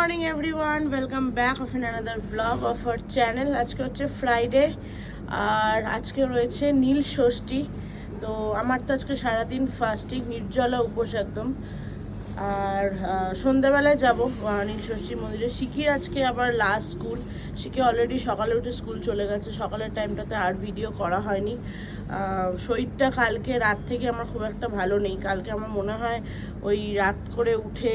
Morning everyone welcome back of an another blog of our channel আজকে হচ্ছে Friday আর আজকে রয়েছে নীল ষষ্ঠী। তো আমার তো আজকে সারাদিন ফাস্টিং নির্জলা উপোস একদম। আর সন্ধ্যাবেলায় যাব নীল ষষ্ঠী মন্দিরে। শিখির আজকে আবার লাস্ট স্কুল শিখি অলরেডি সকালে উঠে স্কুল চলে গেছে। সকালের টাইমটাতে আর ভিডিও করা হয়নি। শরীরটা কালকে, রাত থেকে আমার খুব একটা ভালো নেই। কালকে আমার মনে হয় ওই রাত করে উঠে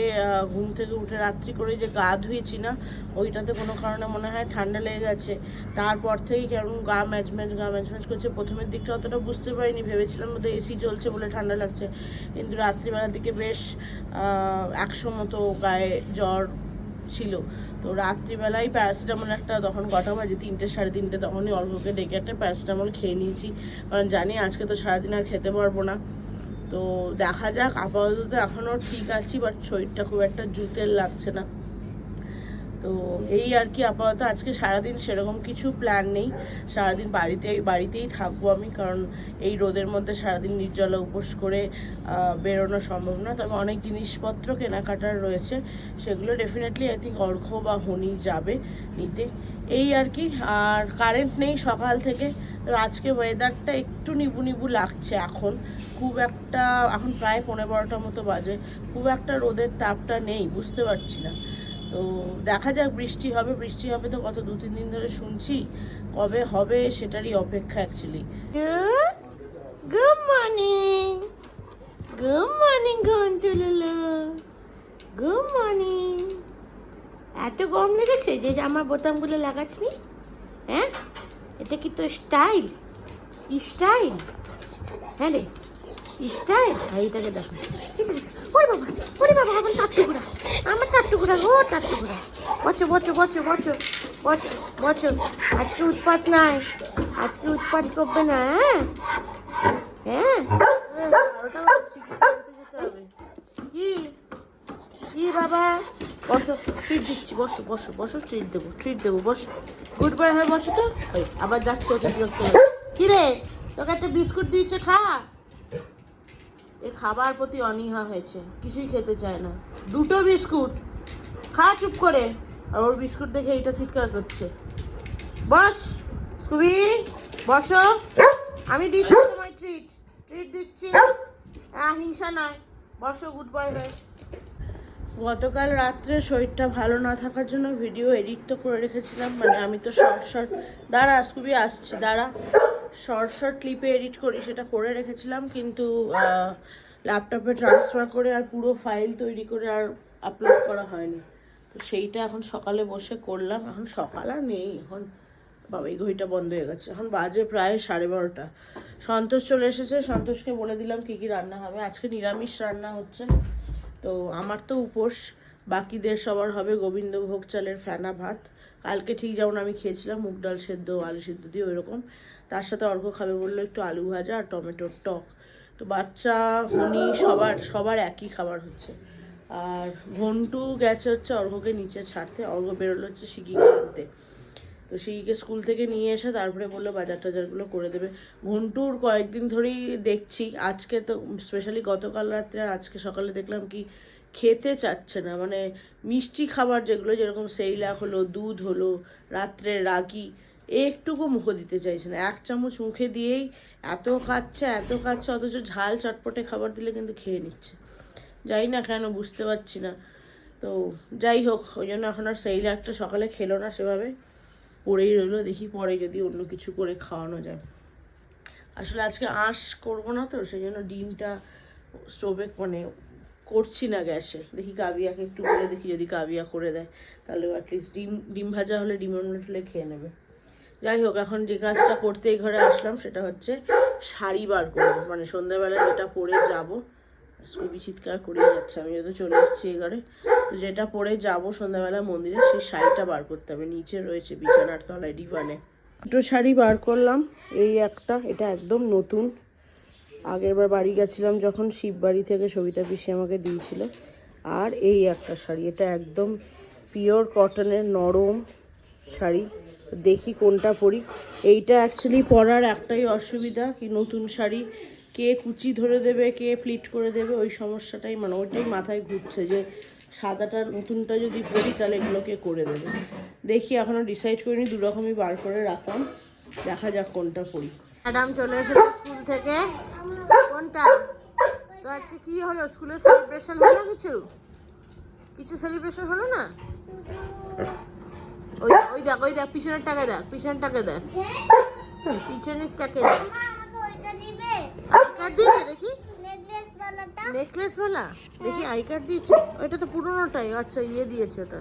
ঘুম থেকে উঠে রাত্রি করে যে গা ধুয়েছি না, ওইটাতে কোনো কারণে মনে হয় ঠান্ডা লেগে গেছে। তারপর থেকেই কেমন গা ম্যাচ ম্যাচ, গা ম্যাচ ম্যাচ করছে। প্রথমের দিকটা অতটা বুঝতে পারিনি, ভেবেছিলাম বোধহয় এসি চলছে বলে ঠান্ডা লাগছে। কিন্তু রাত্রিবেলার দিকে বেশ একশো মতো গায়ে জ্বর ছিল। তো রাত্রিবেলায় প্যারাসিটামল একটা, তখন কটা বাজে? তিনটে, সাড়ে তিনটে, তখনই অল্পকে ডেকে একটা প্যারাসিটামল খেয়ে নিয়েছি। কারণ জানি আজকে তো সারাদিন আর খেতে পারব না। তো দেখা যাক, আপাতত এখনও ঠিক আছি বাট শরীরটা খুব একটা জুতের লাগছে না। তো এই আর কি, আপাতত আজকে সারাদিন সেরকম কিছু প্ল্যান নেই। সারাদিন বাড়িতে, বাড়িতেই থাকব আমি, কারণ এই রোদের মধ্যে সারাদিন নির্জলা উপোস করে বেরোনো সম্ভব না। তবে অনেক জিনিসপত্র কেনাকাটার রয়েছে, সেগুলো ডেফিনেটলি আই থিঙ্ক অর্ঘ বা হনি যাবে নিতে। এই আর কি, আর কারেন্ট নেই সকাল থেকে, তো আজকে ওয়েদারটা একটু নিবু নিবু লাগছে এখন। খুব একটা, এখন প্রায় পনেরো বারোটার মতো বাজে, খুব একটা রোদের তাপটা নেই, বুঝতে পারছি না। তো দেখা যাক, বৃষ্টি হবে বৃষ্টি হবে তো কত দু তিন দিন ধরে শুনছি, কবে হবে সেটারই অপেক্ষা actually good morning good morning গন্টুলুলু good morning এত গরম লেগেছে যে আমার বোতামগুলো লাগাচ্ছি হ্যাঁ? এটা কি তোর স্টাইল স্টাইল হ্যাঁ রে। এইটাকে দেখো। বাবা আমার আজকে উৎপাত নাই। আজকে উৎপাত করবে না হ্যাঁ? হ্যাঁ? কি? বাবা? বসো ট্রিট দিচ্ছি, বসো বসো বসো ট্রিট দেবো ট্রিট দেবো, বসো। গুড বয় হয়ে বসো তো। আবার যাচ্ছে ওকে বিরক্ত করে। তোকে একটা বিস্কুট দিয়েছে, খা। এর খাবার প্রতি অনীহা হয়েছে, কিছুই খেতে চায় না। দুটো বিস্কুট! খা চুপ করে। আর ওর বিস্কুট দেখে এইটা চিৎকার করছে। বস, স্কুবি, বসো। আমি দিচ্ছি তোমায় ট্রিট ট্রিট দিচ্ছি। হ্যাঁ হিংসা নয়। বসো গুড বয় হয়ে। গতকাল রাত্রে শরীরটা ভালো না থাকার জন্য ভিডিও এডিট তো করে রেখেছিলাম মানে আমি তো শর্ট শর্ট দাঁড়া, স্কুবি, আসছি, দাঁড়া। শর্ট শর্ট ক্লিপে এডিট করি, সেটা করে রেখেছিলাম, কিন্তু ল্যাপটপে ট্রান্সফার করে আর পুরো ফাইল তৈরি করে আর আপলোড করা হয়নি। তো সেইটা এখন সকালে বসে করলাম, এখন সকাল আর নেই, এখন বাবা, এই ঘড়িটা বন্ধ হয়ে গেছে, এখন বাজে প্রায় সাড়ে বারোটা। সন্তোষ চলে এসেছে, সন্তোষকে বলে দিলাম কী কী রান্না হবে, আজকে নিরামিষ রান্না হচ্ছে, তো আমার তো উপোস বাকিদের সবার হবে গোবিন্দভোগ চালের ফেনা ভাত, কালকে ঠিক যেমন আমি খেয়েছিলাম, মুগ ডাল সেদ্ধ, আলু সেদ্ধ দিয়ে ওইরকম। তার সাথে অর্ঘ খাবে বলল একটু আলু ভাজা আর টমেটোর টক। তো বাচ্চা, হনি, সবার সবার একই খাবার হচ্ছে। আর ঘন্টু গেছে হচ্ছে অর্ঘকে নিচে ছাড়তে। অর্ঘ বেরোলো হচ্ছে শিকিকে আনতে। তো সেইকে স্কুল থেকে নিয়ে এসে তারপরে বলল বাজার টাজারগুলো করে দেবে। ঘন্টুর কয়েকদিন ধরেই দেখছি, আজকে তো স্পেশালি গতকাল রাত্রে আর আজকে সকালে দেখলাম কি খেতে চাচ্ছে না। মানে মিষ্টি খাবার যেগুলো, যেরকম সেইলাক হলো, দুধ হলো রাত্রে রাগি একটুকু মুখে দিতে চাইছে না। এক চামচ মুখে দিয়েই এত খাচ্ছে এত খাচ্ছে, অথচ ঝাল চটপটে খাবার দিলে কিন্তু খেয়ে নিচ্ছে। যাই না কেন, বুঝতে পারছি না। তো যাই হোক, ওই জন্য এখন আর সেই একটা সকালে খেলো না সেভাবে। পড়েই রইল, দেখি পরে যদি অন্য কিছু করে খাওয়ানো যায়। আসলে আজকে আঁশ করব না তো, সেই জন্য ডিমটা স্টোভে মানে করছি না গ্যাসে। দেখি কাবিয়াকে একটু বলে দেখি, যদি কাবিয়া করে দেয় তাহলে অ্যাটলিস্ট ডিম ডিম ভাজা হলে ডিম অমলেট হলে খেয়ে নেবে। যাই হোক, এখন যে কাজটা করতে এই ঘরে আসলাম, সেটা হচ্ছে শাড়ি বার করব। মানে সন্ধ্যাবেলা যেটা পরে যাব খুবই চিৎকার করে যাচ্ছে। আমি যেহেতু চলে এসেছি এই ঘরে। তো যেটা পরে যাব সন্ধ্যাবেলা মন্দিরে, সেই শাড়িটা বার করতে হবে। নিচে রয়েছে বিছানার তলায় ডিভানে। দুটো শাড়ি বার করলাম। এই একটা, এটা একদম নতুন। আগের বার বাড়ি গেছিলাম যখন শিববাড়ি থেকে সবিতা পিসি আমাকে দিয়েছিল। আর এই একটা শাড়ি, এটা একদম পিওর কটনের নরম শাড়ি। দেখি কোনটা পরি। এইটা অ্যাকচুয়ালি পরার একটাই অসুবিধা কি নতুন শাড়ি কে কুচি ধরে দেবে, কে প্লিট করে দেবে, ওই সমস্যাটাই মানে ওইটাই মাথায় ঘুরছে যে সাদাটা, নতুনটা যদি পরি তাহলে এগুলোকে করে দেবে। দেখি এখনও ডিসাইড করিনি দু রকমই বার করে রাখলাম। দেখা যাক কোনটা পরি। ম্যাডাম চলে এসেছে স্কুল থেকে। কোনটা? তো আজকে কি হলো? স্কুলের সেলিব্রেশন হলো কিছু? কিছু সেলিব্রেশন হলো না? ওই দেখ ওই দেখ পিছনের দেখ দেখ পিছনের দেখ আই কার্ড দিয়েছে, দেখি। দেখি, আই কার্ড দিয়েছে। ওইটা তো পুরোনোটাই আচ্ছা ইয়ে দিয়েছে ওটা।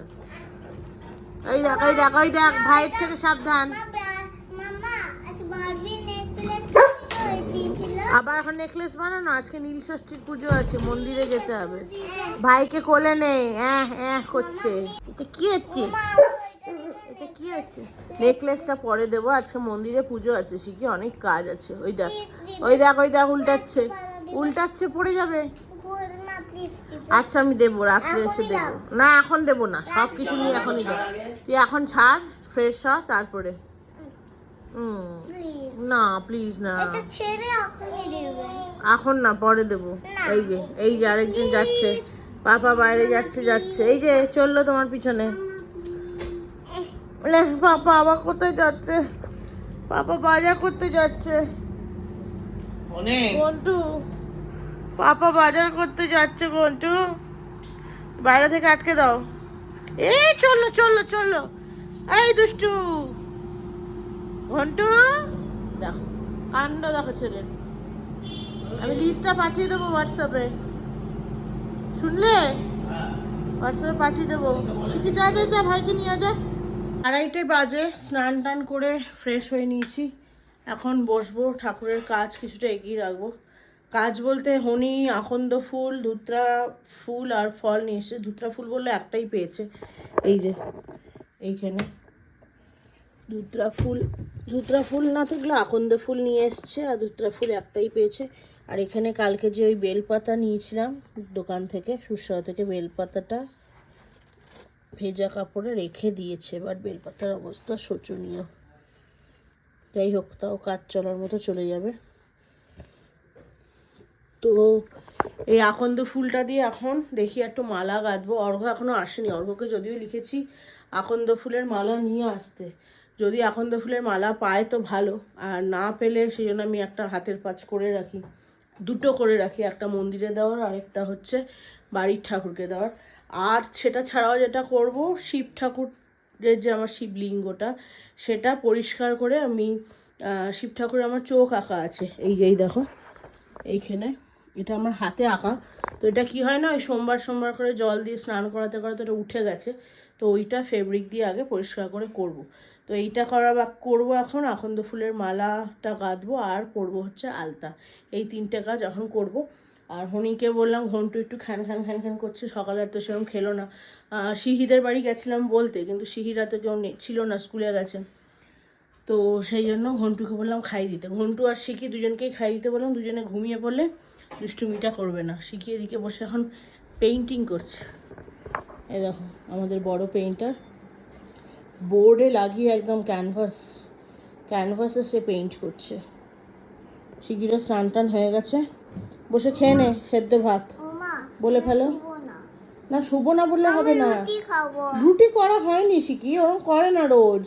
ওই দেখ দেখ, ওই দেখ, ভাইয়ের থেকে সাবধান। আবার এখন নেকলেস বানানো, আজকে নীল ষষ্ঠীর পুজো আছে, মন্দিরে যেতে হবে। ভাইকে কোলে নেই করছে। এটা কি হচ্ছে? নেকলেসটা পরে দেবো আজকে মন্দিরে পুজো আছে শিখি অনেক কাজ আছে। ওই দেখ ওই দেখ ওই দেখ উল্টাচ্ছে। উল্টাচ্ছে পড়ে যাবে। আচ্ছা আমি দেবো রাত্রে এসে দেবো। না এখন দেবো না সব কিছু নিয়ে এখনই দেবো। তুই এখন ছাড় ফ্রেশ হ তারপরে। হুম। না প্লিজ না। এখন না পরে দেবো। এই যে এই যে আরেকজন যাচ্ছে। পাপা বাইরে যাচ্ছে যাচ্ছে। এই যে চলল তোমার পিছনে। পাপা আবার কোথায় যাচ্ছে? পাপা বাজার করতে যাচ্ছে। গন্টু পাপা বাজার করতে যাচ্ছে গন্টু। বাইরে থেকে আটকে দাও। এই চলল চলল চলল এই দুষ্টু। ঘন্টু দেখো। কাণ্ড দেখো ছেলের আমি লিস্টটা পাঠিয়ে দেবো হোয়াটসঅ্যাপে শুনলে? হোয়াটসঅ্যাপে পাঠিয়ে দেবো। শিখি যা যা যা ভাইকে নিয়ে যা। আড়াইটে বাজে, স্নান টান করে ফ্রেশ হয়ে নিয়েছি। এখন বসবো, ঠাকুরের কাজ কিছুটা এগিয়ে রাখব। কাজ বলতে হনি আকন্দ ফুল, ধুত্রা ফুল আর ফল নিয়ে এসেছে। ধুত্রা ফুল বললে একটাই পেয়েছে। এই যে, এইখানে। ধুত্রা ফুল ধুত্রা ফুল না থাকলে আকন্দ ফুল নিয়ে এসছে আর ধুত্রা ফুল একটাই পেয়েছে। আর এখানে কালকে যে ওই বেলপাতা নিয়েছিলাম দোকান থেকে, সুস্বাদ থেকে বেলপাতাটা ভেজা কাপড়ে রেখে দিয়েছে বাট বেলপাতার অবস্থা শোচনীয়। যাই হোক, তাও কাজ চলার মতো চলে যাবে। তো এই আকন্দ ফুলটা দিয়ে এখন দেখি একটু মালা গাঁথবো অর্ঘ এখনও আসেনি। অর্ঘকে যদিও লিখেছি আকন্দ ফুলের মালা নিয়ে আসতে। যদি আকন্দ ফুলের মালা পায় তো ভালো। আর না পেলে সেই জন্য আমি একটা হাতের পাঁচ করে রাখি। দুটো করে রাখি। একটা মন্দিরে দেওয়ার আর একটা হচ্ছে বাড়ির ঠাকুরকে দেওয়ার। আর সেটা ছাড়াও যেটা করব, শিব ঠাকুরের যে আমার শিবলিঙ্গটা, সেটা পরিষ্কার করে আমি শিব ঠাকুরের আমার চোখ আঁকা আছে। এই যে, এই দেখো, এইখানে। এটা আমার হাতে আঁকা। তো এটা কি হয় না, ওই সোমবার সোমবার করে জল দিয়ে স্নান করাতে করাতে এটা উঠে গেছে। তো ওইটা ফেব্রিক দিয়ে আগে পরিষ্কার করে করব। তো এইটা করা বা, করব এখন আকন্দ ফুলের মালাটা গাঁথবো আর করব হচ্ছে আলতা। এই তিনটে কাজ এখন করব। আর হনিকে বললাম ঘন্টু একটু খ্যান খ্যান খ্যান খ্যান করছে সকালে আর তো সেরকম খেলো না। আহ, সিহিদের বাড়ি গেছিলাম বলতে কিন্তু সিহিরা তো কেউ ছিল না স্কুলে গেছে। তো সেই জন্য ঘন্টুকে বললাম খাই দিতে। ঘন্টু আর শিখি দুজনকেই খাই দিতে বললাম দুজনে ঘুমিয়ে পড়লে দুষ্টুমিটা করবে না। শিখি এদিকে বসে এখন পেইন্টিং করছে। এই দেখো আমাদের বড় পেইন্টার বোর্ডে লাগিয়ে একদম ক্যানভাস ক্যানভাসে সে পেইন্ট করছে। শিগিরের স্নান টান হয়ে গেছে। বসে খেয়ে নে সেদ্ধ ভাত। বলে ফেলো। না। শুভ না বললে হবে না। রুটি করা হয়নি শিখি ওরকম করে না রোজ।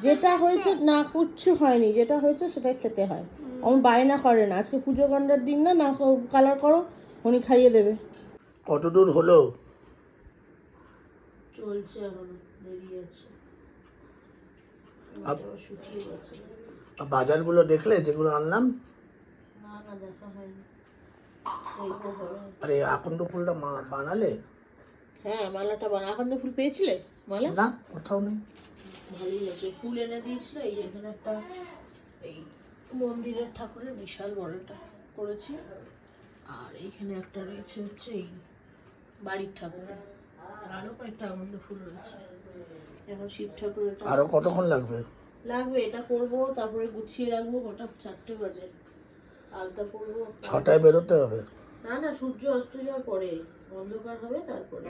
যেটা হয়েছে না কিচ্ছু হয়নি। যেটা হয়েছে সেটা খেতে হয়। আমার বায়না করে না। আজকে পুজো গন্ডার দিন না না কালার করো উনি খাইয়ে দেবে। কত দূর হলো? চলছে এখনও দেরি আছে। বাজারগুলো দেখলে যেগুলো আনলাম? না না দেখা হয়নি। আর আকন্দ ফুলটা মা- বানালে? হ্যাঁ মালাটা বানা। এখন ফুল পেয়েছিলে মালা? না কোথাও নেই। ভালোই লাগছে ফুল এনে দিয়েছিল এই এখানে একটা এই মন্দিরের ঠাকুরের বিশাল বড়টা করেছি। আর এইখানে একটা রয়েছে হচ্ছে এই বাড়ির ঠাকুরের আরও কয়েকটা আনন্দ ফুল রয়েছে। এখন শিব ঠাকুরের এটা আরও কতক্ষণ লাগবে? লাগবে এটা করব তারপরে গুছিয়ে রাখব গোটা চারটে বাজে। আলতা পরবো ছটায় বেরোতে হবে। না না সূর্য অস্ত যাওয়ার পরে। অন্ধকার হবে তারপরে।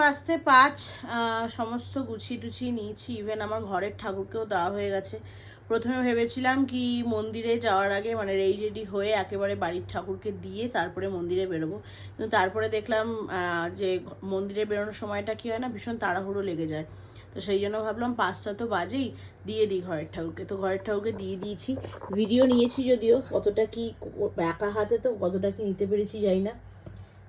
বাজতে পাঁচ সমস্ত গুছিয়ে টুছিয়ে নিয়েছি। ইভেন আমার ঘরের ঠাকুরকেও দেওয়া হয়ে গেছে। প্রথমে ভেবেছিলাম কি মন্দিরে যাওয়ার আগে মানে রেডি রেডি হয়ে একেবারে বাড়ির ঠাকুরকে দিয়ে তারপরে মন্দিরে বেরোবো। কিন্তু তারপরে দেখলাম যে মন্দিরে বেরোনোর সময়টা কি হয় না, ভীষণ তাড়াহুড়ো লেগে যায়। তো সেই জন্য ভাবলাম পাঁচটা তো বাজেই দিয়ে দিই ঘরের ঠাকুরকে। তো ঘরের ঠাকুরকে দিয়ে দিয়েছি। ভিডিও নিয়েছি যদিও, কতটা কি, একা হাতে তো কতটা কি নিতে পেরেছি জানি না।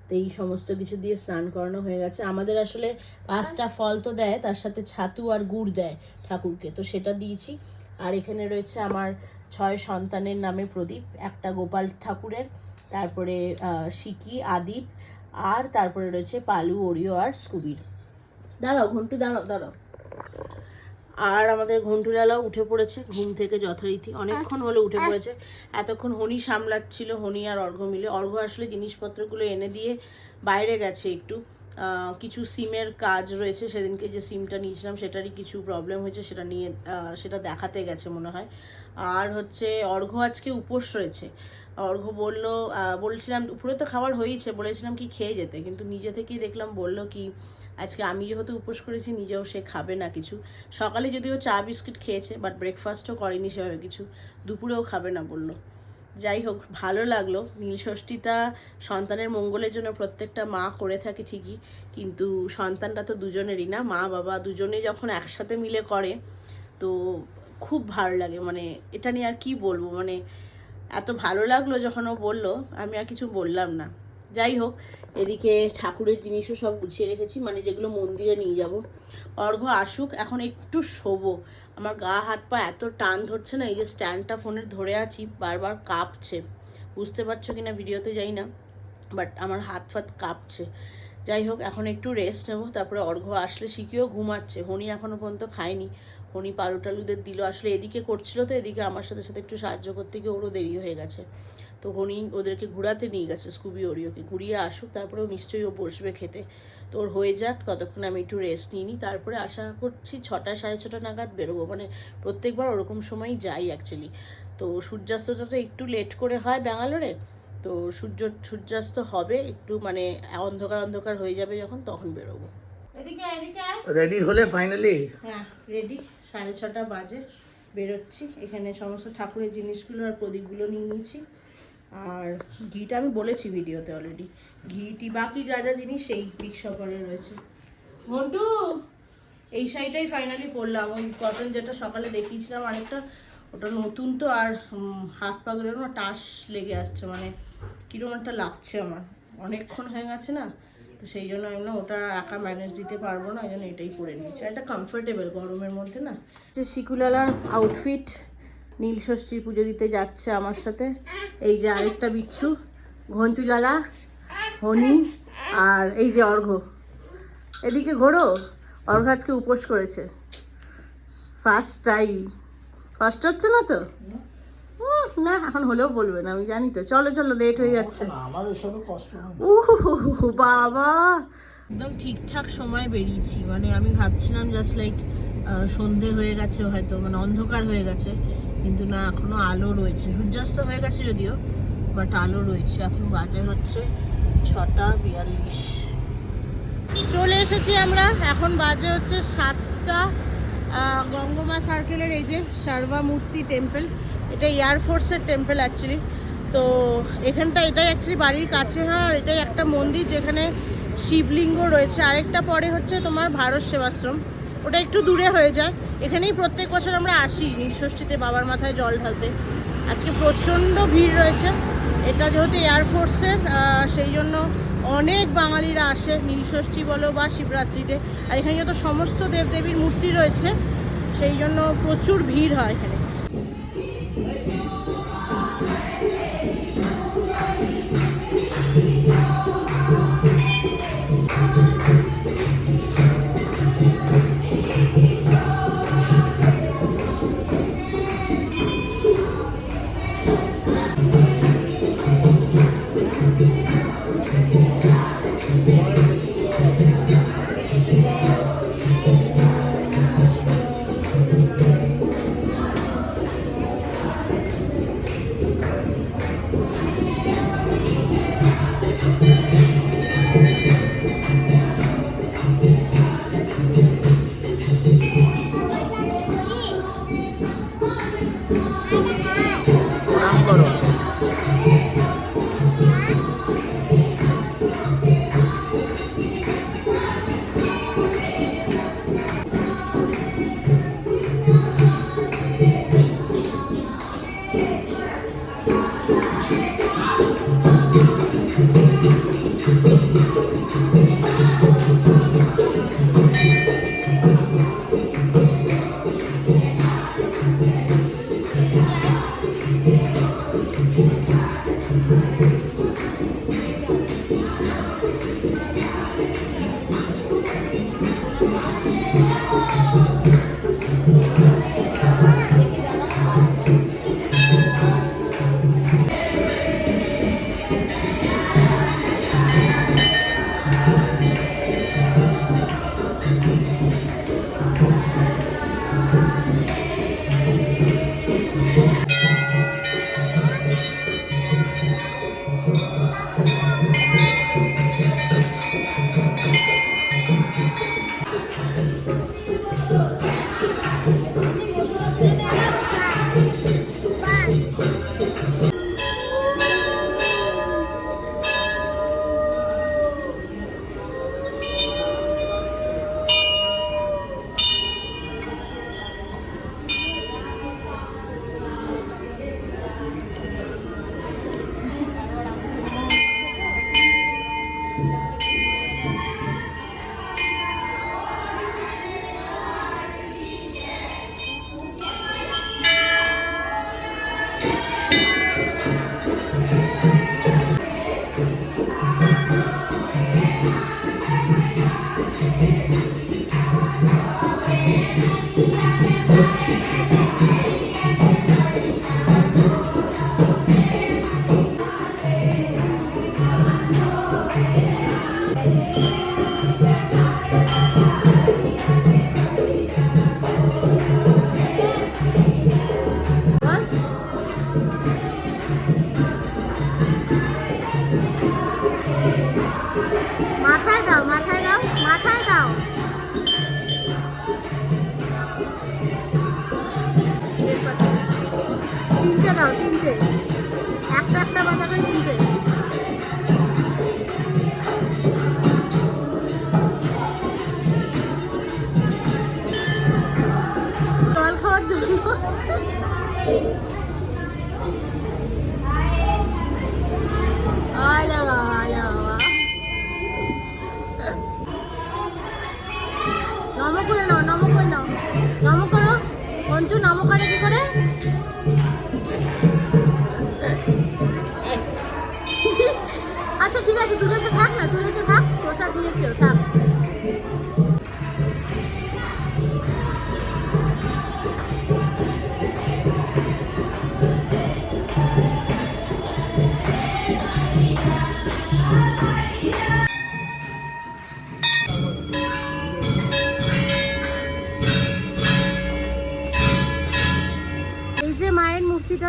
তো এই সমস্ত কিছু দিয়ে স্নান করানো হয়ে গেছে। আমাদের আসলে পাঁচটা ফল তো দেয়, তার সাথে ছাতু আর গুড় দেয় ঠাকুরকে। তো সেটা দিয়েছি। আর এখানে রয়েছে আমার ছয় সন্তানের নামে প্রদীপ, একটা গোপাল ঠাকুরের, তারপরে সিকি, আদিপ, আর তারপরে রয়েছে পালু, ওরিও আর স্কুবির। দাঁড়াও ঘন্টু, দাঁড়াও দাঁড়াও। আর আমাদের ঘন্টুলালাও উঠে পড়েছে, ঘুম থেকে যথারীতি। অনেকক্ষণ হলে উঠে পড়েছে। এতক্ষণ হনি সামলাচ্ছিল, হনি আর অর্ঘ মিলে। অর্ঘ আসলে জিনিসপত্রগুলো এনে দিয়ে বাইরে গেছে একটু। কিছু সিমের কাজ রয়েছে, সেদিনকে যে সিমটা নিয়েছিলাম সেটারই কিছু প্রবলেম হয়েছে, সেটা নিয়ে সেটা দেখাতে গেছে মনে হয়। আর হচ্ছে অর্ঘ আজকে উপোস রয়েছে। অর্ঘ বলল বলছিলাম উপরে তো খাবার হয়েছে বলেছিলাম কি খেয়ে যেতে? কিন্তু নিজে থেকেই দেখলাম, বলল কি আজকে আমি যেহেতু উপোস করেছি, নিজেও সে খাবে না কিছু। সকালে যদিও চা, বিস্কিট খেয়েছে বাট ব্রেকফাস্টও করেনি সেভাবে কিছু। দুপুরেও খাবে না বলল। যাই হোক, ভালো লাগল। নীলষষ্ঠীটা সন্তানের মঙ্গলের জন্য প্রত্যেকটা মা করে থাকে ঠিকই, কিন্তু সন্তানটা তো দুজনেরই না, মা, বাবা দুজনেই যখন একসাথে মিলে করে, তো খুব ভালো লাগে। মানে এটা নিয়ে আর কি বলব? মানে এত ভালো লাগল যখন ও বলল, আমি আর কিছু বললাম না। যাই হোক, এদিকে ঠাকুরের জিনিসও সব গুছিয়ে রেখেছি মানে যেগুলো মন্দিরে নিয়ে যাব। অর্ঘ আসুক, এখন একটু শোবো। আমার গা হাত পা এত টান ধরছে না, এই যে স্ট্যান্ডটা ফোনের ধরে আছি, বারবার কাঁপছে। বুঝতে পারছ কি না ভিডিওতে যাই না, বাট আমার হাত ফাত কাঁপছে। যাই হোক, এখন একটু রেস্ট নেব, তারপরে অর্ঘ্য আসলে শিখিও ঘুমাচ্ছে। হনি এখনও পর্যন্ত খায়নি। হনি পালু টালুদের দিল আসলে এদিকে করছিল তো, এদিকে আমার সাথে সাথে একটু সাহায্য করতে গিয়ে ওরও দেরি হয়ে গেছে। তো হনি ওদেরকে ঘোরাতে নিয়ে গেছে স্কুবি ওরিওকে ঘুরিয়ে আসুক তারপরে ও নিশ্চয়ই ও বসবে খেতে। তো ওর হয়ে যাক ততক্ষণ আমি একটু রেস্ট নিই নিই। তারপরে আশা করছি ছটা সাড়ে ছটা নাগাদ বেরোবো। মানে প্রত্যেকবার ওরকম সময়ই যাই অ্যাকচুয়ালি তো সূর্যাস্তটা তো একটু লেট করে হয় ব্যাঙ্গালোরে। তো সূর্য সূর্যাস্ত হবে একটু মানে অন্ধকার অন্ধকার হয়ে যাবে যখন তখন বেরোবো। রেডি হলে ফাইনালি হ্যাঁ রেডি সাড়ে ছটা বাজে বেরোচ্ছি। এখানে সমস্ত ঠাকুরের জিনিসগুলো আর প্রদীপগুলো নিয়ে নিয়েছি। আর ঘিটা আমি বলেছি ভিডিওতে অলরেডি ঘিটি বাকি যা যা জিনিস সেই পিক সকালে রয়েছে। মন্টু, এই শাড়িটাই ফাইনালি পরলাম। ওই কটন যেটা সকালে দেখিয়েছিলাম আরেকটা, ওটা নতুন তো আর হাত পাগুলো না টাস লেগে আসছে। মানে কীরকম একটা লাগছে আমার। অনেকক্ষণ হয়ে গেছে না, তো সেই জন্য আমি না ওটা একা ম্যানেজ দিতে পারব না। ওই জন্য এটাই করে নিয়েছি। এটা কমফোর্টেবল গরমের মধ্যে না। যে শিকুলালার আউটফিট নীল ষষ্ঠীর পুজো দিতে যাচ্ছে আমার সাথে। এই যে আরেকটা বিচ্ছু ঘন্টুলালা হনি আর এই যে অর্ঘ। এদিকে ঘোরো অর্ঘ আজকে উপোস করেছে। ফার্স্ট টাইম কষ্ট হচ্ছে না তো? না এখন হলেও বলবে না আমি জানি তো। চলো চলো লেট হয়ে যাচ্ছে। না আমার কষ্ট উহ, বাবা! একদম ঠিকঠাক সময় বেরিয়েছি। মানে আমি ভাবছিলাম জাস্ট লাইক সন্ধে হয়ে গেছে হয়তো মানে অন্ধকার হয়ে গেছে। কিন্তু না, এখনও আলো রয়েছে। সূর্যাস্ত হয়ে গেছে যদিও বাট আলো রয়েছে। এখন বাজে হচ্ছে ছটা বিয়াল্লিশ। চলে এসেছি আমরা। এখন বাজে হচ্ছে সাতটা। গঙ্গমা সার্কেলের এই যে মূর্তি টেম্পল এটা এয়ারফোর্সের টেম্পল অ্যাকচুয়ালি তো এখানটা, এটাই অ্যাকচুয়ালি বাড়ির কাছে হয় আর এটাই একটা মন্দির যেখানে শিবলিঙ্গ রয়েছে। আরেকটা পরে হচ্ছে তোমার ভারত সেবাশ্রম। ওটা একটু দূরে হয়ে যায়। এখানেই প্রত্যেক বছর আমরা আসি নীলষষ্ঠীতে বাবার মাথায় জল ঢালতে। আজকে প্রচণ্ড ভিড় রয়েছে। এটা যেহেতু এয়ারফোর্সের সেই জন্য অনেক বাঙালিরা আসে নীলষষ্ঠী বলো বা শিবরাত্রিতে। আর এখানে যত সমস্ত দেবদেবীর মূর্তি রয়েছে, সেই জন্য প্রচুর ভিড় হয় এখানে।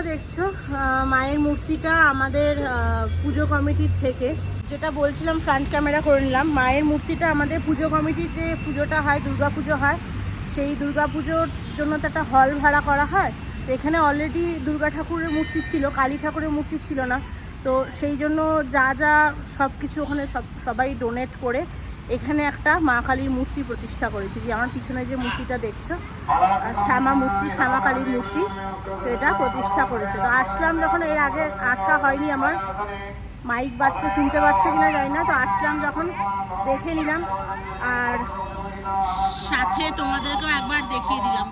দেখছ মায়ের মূর্তিটা আমাদের পুজো কমিটির থেকে। যেটা বলছিলাম ফ্রন্ট ক্যামেরা করে নিলাম। মায়ের মূর্তিটা আমাদের পুজো কমিটির যে পুজোটা হয়, দুর্গা পুজো হয়, সেই দুর্গা পুজোর জন্য তো একটা হল ভাড়া করা হয়। তো এখানে অলরেডি দুর্গা ঠাকুরের মূর্তি ছিল, কালী ঠাকুরের মূর্তি ছিল না। তো সেই জন্য যা যা সব কিছু ওখানে সব, সবাই ডোনেট করে এখানে একটা মা কালীর মূর্তি প্রতিষ্ঠা করেছি। যে আমার পিছনে যে মূর্তিটা দেখছ শ্যামা মূর্তি, শ্যামা কালীর মূর্তি এটা প্রতিষ্ঠা করেছে। তো আসলাম যখন, এর আগে আসা হয়নি আমার। মাইক বাচ্চা শুনতে পাচ্ছ কিনা জানি না। তো আসলাম যখন, দেখে নিলাম। আর সাথে তোমাদেরকেও একবার দেখিয়ে দিলাম।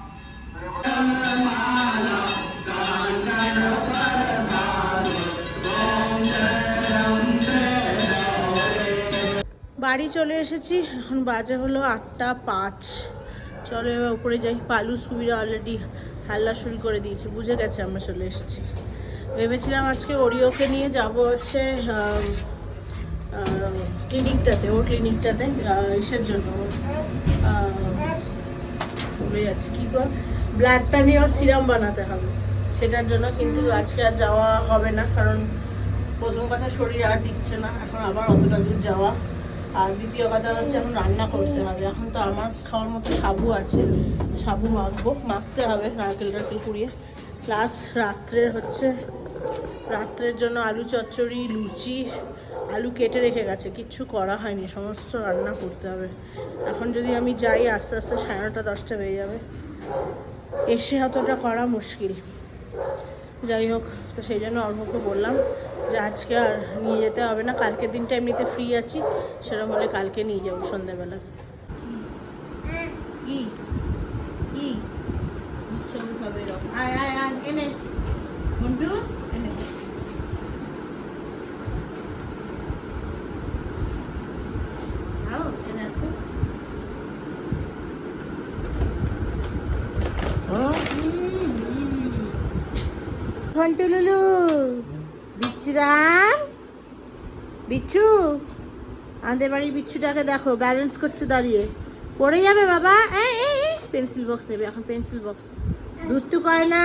বাড়ি চলে এসেছি। এখন বাজে হলো আটটা পাঁচ। চলো এবার উপরে যাই। পালু সুবিরা অলরেডি হাল্লা শুরু করে দিয়েছে। বুঝে গেছে আমরা চলে এসেছি। ভেবেছিলাম আজকে ওরিওকে নিয়ে যাব হচ্ছে ক্লিনিকটাতে ও ক্লিনিকটাতে ইসের জন্য। ভুলে যাচ্ছি, কী কর ব্লাডটা নিয়ে ওর সিরাম বানাতে হবে। সেটার জন্য কিন্তু আজকে আর যাওয়া হবে না। কারণ প্রথম কথা শরীর আর দিচ্ছে না। এখন আবার অতটা দূর যাওয়া আর দ্বিতীয় কথা হচ্ছে এখন রান্না করতে হবে। এখন তো আমার খাওয়ার মতো সাবু আছে। সাবু মাখবো, মাখতে হবে নারকেল টারকেল কুড়িয়ে প্লাস রাত্রের হচ্ছে, রাত্রের জন্য আলু চচ্চড়ি, লুচি, আলু কেটে রেখে গেছে। কিচ্ছু করা হয়নি, সমস্ত রান্না করতে হবে। এখন যদি আমি যাই, আস্তে আস্তে সাড়ে নটা, দশটা বেজে যাবে। এসে অতটা করা মুশকিল। যাই হোক তো সেই জন্য অর্ভকে বললাম যে আজকে আর নিয়ে যেতে হবে না কালকের দিনটা এমনিতে ফ্রি আছি সেরকম হলে কালকে নিয়ে যাব সন্ধ্যাবেলা। কি কি উৎসব হবে এরকম। আয় আয় আয় এনে মন্টু এনে আও এনে একটু। ঘন্টু লুলু। বিচ্ছুরাম। বিচ্ছু, আমাদের বাড়ির বিচ্ছুটাকে দেখো ব্যালেন্স করছে দাঁড়িয়ে। পড়ে যাবে বাবা। পেন্সিল বক্স নেবে, এখন পেন্সিল বক্স দুধ তো কয় না?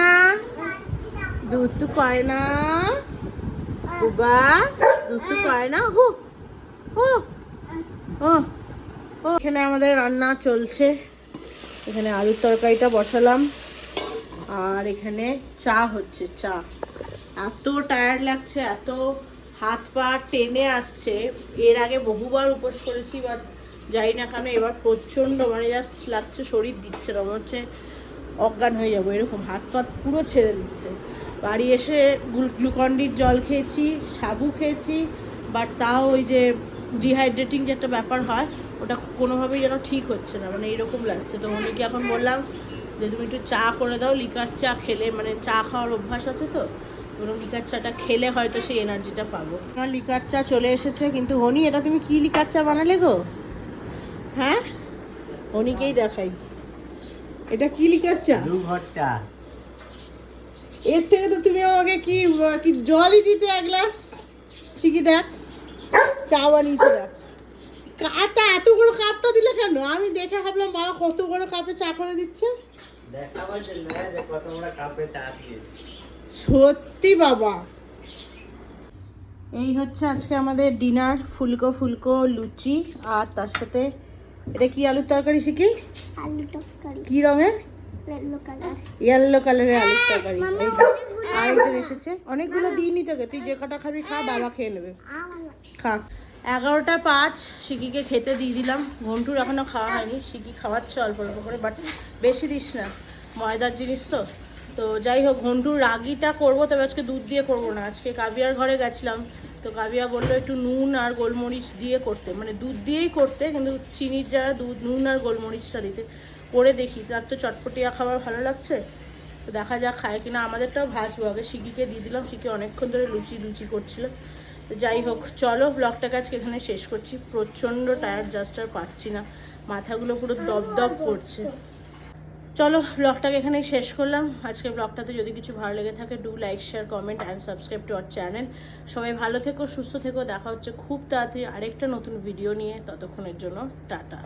দুধ তো কয় না? বুবা, দুধ তো কয় না? হু হু ও এখানে আমাদের রান্না চলছে। এখানে আলুর তরকারিটা বসালাম। আর এখানে চা হচ্ছে, চা। এত টায়ার্ড লাগছে, এত হাত পা টেনে আসছে। এর আগে বহুবার উপোস করেছি বাট যাই না কেন এবার প্রচণ্ড মানে জাস্ট লাগছে, শরীর দিচ্ছে না হচ্ছে অজ্ঞান হয়ে যাব, এরকম। হাত পা পুরো ছেড়ে দিচ্ছে। বাড়ি এসে গ্লুকন্ডির জল খেয়েছি সাবু খেয়েছি বাট তাও ওই যে ডিহাইড্রেটিং যে একটা ব্যাপার হয়, ওটা কোনোভাবেই যেন ঠিক হচ্ছে না মানে এরকম লাগছে। তো উনি কি এখন বললাম যে তুমি একটু চা করে দাও লিকার চা খেলে মানে চা খাওয়ার অভ্যাস আছে তো? ওরকম লিকার চাটা খেলে হয়তো সেই এনার্জিটা পাবো। আমার লিকার চা চলে এসেছে কিন্তু হনি এটা তুমি কি লিকার চা বানালে গো? হ্যাঁ? হনিকেই দেখাই। এটা কি লিকার চা? ঘর চা। এর থেকে তো তুমি আমাকে কি কি জলই দিতে এক গ্লাস ঠিকই দেখ। চা বানিয়েছে দেখ। কাপটা এত বড় কাপটা দিলে কেন? আমি দেখে ভাবলাম মা কত বড় কাপে চা করে দিচ্ছে। সত্যি বাবা। এই হচ্ছে আজকে আমাদের ডিনার ফুলকো ফুলকো লুচি আর তার সাথে এটা কি আলুর তরকারি শিখি আলু কি রঙের? ইয়েলো কালারের আলুর তরকারি। আরেকজন এসেছে। অনেকগুলো দিইনি তোকে তুই যে কটা খাবি খা বাবা খেয়ে নেবে। খা। এগারোটা পাঁচ সিকিকে খেতে দিয়ে দিলাম। ঘন্টুর এখনও খাওয়া হয়নি সিকি খাওয়াচ্ছে অল্প অল্প করে বাট বেশি দিস না। ময়দার জিনিস তো। তো যাই হোক, ঘন্টুর রাগিটা করব, তবে আজকে দুধ দিয়ে করব না। আজকে কাবিয়ার ঘরে গেছিলাম। তো কাবিয়া বলল একটু নুন আর গোলমরিচ দিয়ে করতে। মানে দুধ দিয়েই করতে, কিন্তু চিনির জায়গায় দুধ, নুন আর গোলমরিচটা দিতে। করে দেখি, তার তো চটপটিয়া খাবার ভালো লাগছে। তো দেখা যাক, খায় কিনা। আমাদেরটাও ভাজবো। আগে সিকিকে দিয়ে দিলাম। সিকি অনেকক্ষণ ধরে লুচি লুচি করছিল। তো যাই হোক, চলো ব্লগটাকে আজকে এখানে শেষ করছি। প্রচণ্ড টায়ার জাস্ট আর পাচ্ছি না। মাথাগুলো পুরো দপ দপ করছে। চলো ব্লগটাকে এখানেই শেষ করলাম। আজকে ব্লগটাতে যদি কিছু ভালো লেগে থাকে do like share comment and subscribe to our channel সবাই ভালো থেকো, সুস্থ থেকো। দেখা হচ্ছে খুব তাড়াতাড়ি আরেকটা নতুন ভিডিও নিয়ে। ততক্ষণের জন্য টাটা।